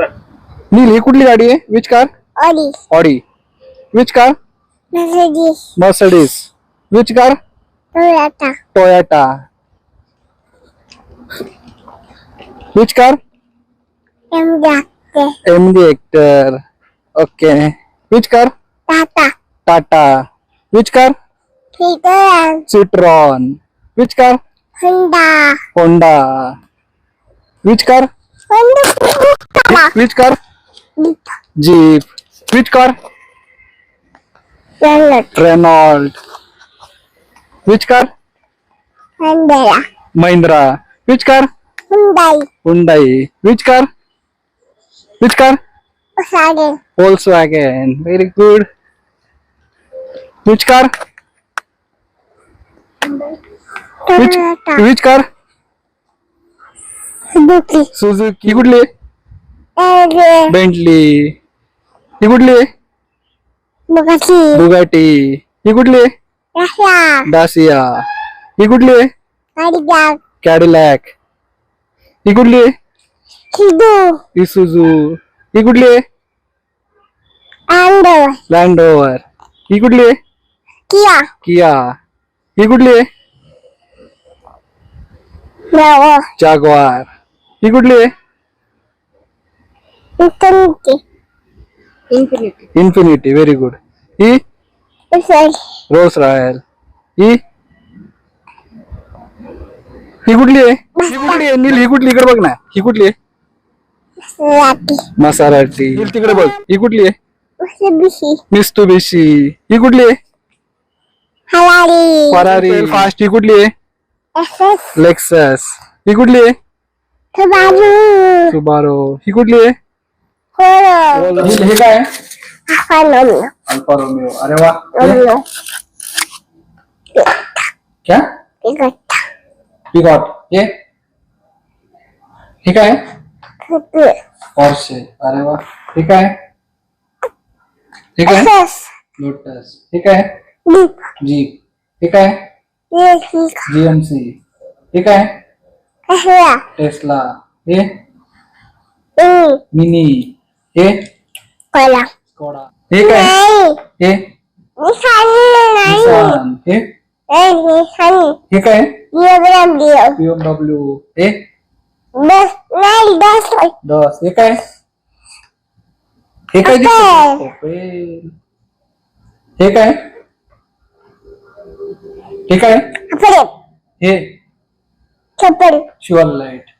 नील ही कुठली गाडी आहे? Which car Odi. Audi which car Mercedes. Mercedes which car Toyota. Toyota which car Hyundai. एमडी actor okay which car Tata. Tata which car Citroen. Citroen which car Honda. Honda which car switch कर। Jeep switch कर। Renault switch कर। Mahindra switch कर। Switch कर। Switch कर। पोल्स वैगन very good switch कर स्विच कर। Suzuki. Suzuki. ही कुठली आहे? बेंटली ही कुठली आहे? बुगाटी ही कुठली आहे? डासिया ही कुठली आहे? कॅडिलॅक ही कुठली आहे? इसुझू ही कुठली आहे? लँड रोवर ही कुठली आहे? Kia. किया ही कुठली आहे? जागवार ही कुठली आहे? Infiniti. इन्फिनिटी. व्हेरी गुड ही. Rolls Royce. ही? ही कुठली आहे? ही कुठली आहे? नील ही कुठली? इकडे बघ ना. ही कुठली आहे. मसाराटी नील तिकडे बघ. ही कुठली आहे. मिस्तुबिशी. ही कुठली आहे? फरारी. फास्ट ही कुठली आहे. लेक्सस ही कुठली आहे? Subaru. सुबारो ही कुठली आहे. नील हे काय Alfa Romeo. अल्फ़ा रोमिओ अरे वा Romeo. क्या Picota. पिकॉट हे हे काय. पॉर्शे अरे वा हे काय हे काय. लोटस हे काय Jeep. जीप हे काय जीएमसी हे काय Tesla. टेस्ला हे Mm. मिनी हे Cola. स्कोडा हे काय Nine. हे Nissan. Nine. निसान हे Eh, Nissan. हे काय BMW. बीएमडब्ल्यू हे Bus. Nine. Bus. दस हे काय हे काय दिसतं? ओपेल. हे काय हे काय Apple. हे చెప్పండి. Sure light